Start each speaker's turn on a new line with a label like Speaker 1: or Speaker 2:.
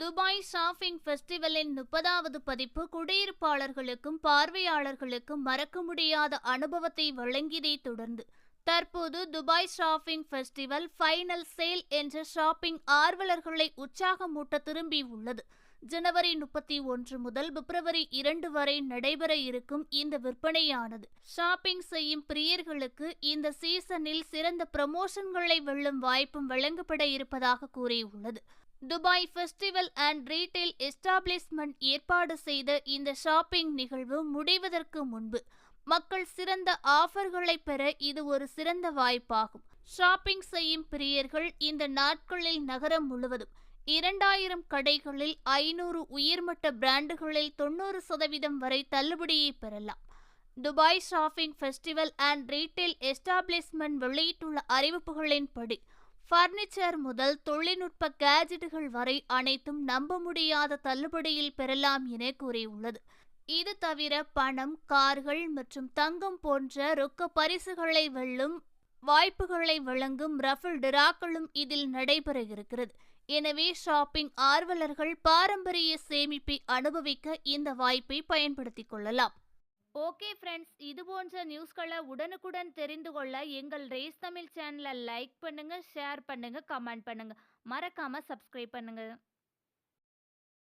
Speaker 1: Dubai shopping ஃபெஸ்டிவலின் முப்பதாவது பதிப்பு குடியிருப்பாளர்களுக்கும் பார்வையாளர்களுக்கும் மறக்க முடியாத அனுபவத்தை வழங்கியதைத் தொடர்ந்து தற்போது Dubai shopping festival final sale என்ற ஷாப்பிங் ஆர்வலர்களை உற்சாகமூட்ட திரும்பியுள்ளது ஜனவரி முப்பத்தி ஒன்று முதல் பிப்ரவரி இரண்டு வரை நடைபெற இருக்கும் இந்த விற்பனையானது. ஷாப்பிங் செய்யும் பிரியர்களுக்கு இந்த சீசனில் சிறந்த ப்ரமோஷன்களை வெல்லும் வாய்ப்பும் வழங்கப்பட இருப்பதாக கூறியுள்ளது. Dubai festival and retail establishment ஏற்பாடு செய்த இந்த ஷாப்பிங் நிகழ்வு முடிவதற்கு முன்பு மக்கள் சிறந்த ஆஃபர்களை பெற இது ஒரு சிறந்த வாய்ப்பாகும். ஷாப்பிங் செய்யும் பிரியர்கள் இந்த நாட்களில் நகரம் முழுவதும் இரண்டாயிரம் கடைகளில் ஐநூறு உயர்மட்ட பிராண்டுகளில் தொண்ணூறு சதவீதம் வரை தள்ளுபடியை பெறலாம். Dubai shopping festival and retail establishment வெளியிட்டுள்ள அறிவிப்புகளின்படி ஃபர்னிச்சர் முதல் தொழில்நுட்ப கேஜெட்டுகள் வரை அனைத்தும் நம்ப முடியாத தள்ளுபடியில் பெறலாம் என கூறியுள்ளது. இது தவிர பணம் கார்கள் மற்றும் தங்கம் போன்ற ரொக்க பரிசுகளை வெல்லும் வாய்ப்புகளை வழங்கும் ரஃபிள் டிராக்களும் இதில் நடைபெற இருக்கிறது எனவே ஷாப்பிங் ஆர்வலர்கள் பாரம்பரிய சேமிப்பை அனுபவிக்க இந்த வாய்ப்பை பயன்படுத்திக் கொள்ளலாம். ஓகே ஃப்ரெண்ட்ஸ் இது போன்ற நியூஸ்களை உடனுக்குடன் தெரிந்து கொள்ள எங்கள் ரேஸ் தமிழ் சேனலை லைக் பண்ணுங்கள் ஷேர் பண்ணுங்கள் கமெண்ட் பண்ணுங்கள் மறக்காமல் சப்ஸ்கிரைப் பண்ணுங்கள்